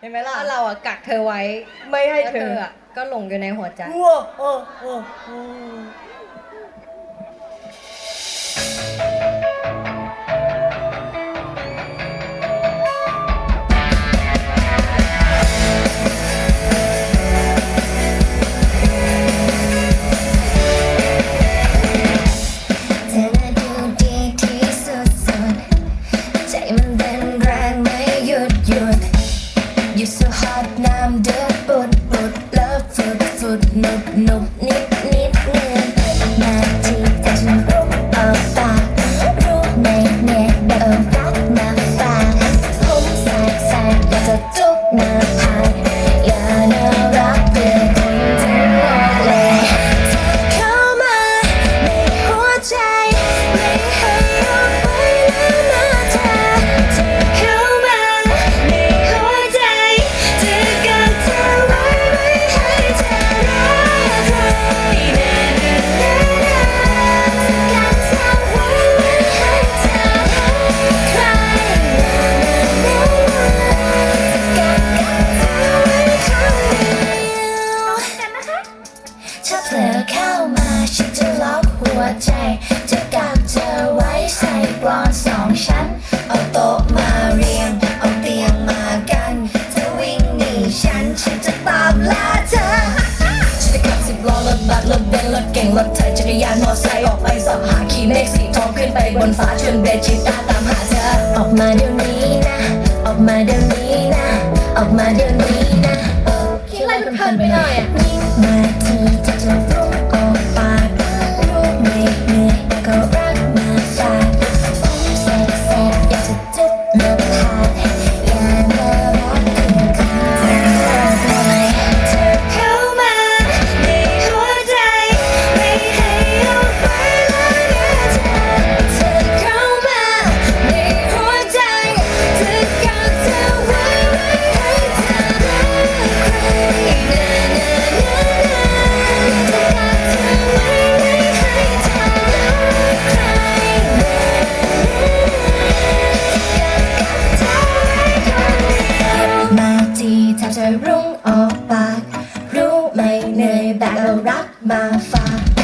เห็นไหมล่ะ ถ้าเราอะกักเธอไว้ไม่ให้เธออะก็หลงอยู่ในหัวใจ 你你 ฉัน ฉันจะตามล่าเธอฉันจะขับสิบล้อรถบัสรถเบนรถเก่งรถไถจักรยานมอไซค์ออกไปสอบหาขี่เมฆสีทองขึ้นไปบนฟ้าชวนเบจิตาตามหาเธอ ออกมาเดี๋ยวนี้นะ ออกมาเดี๋ยวนี้นะ ออกมาเดี๋ยว way that'll rock my phone.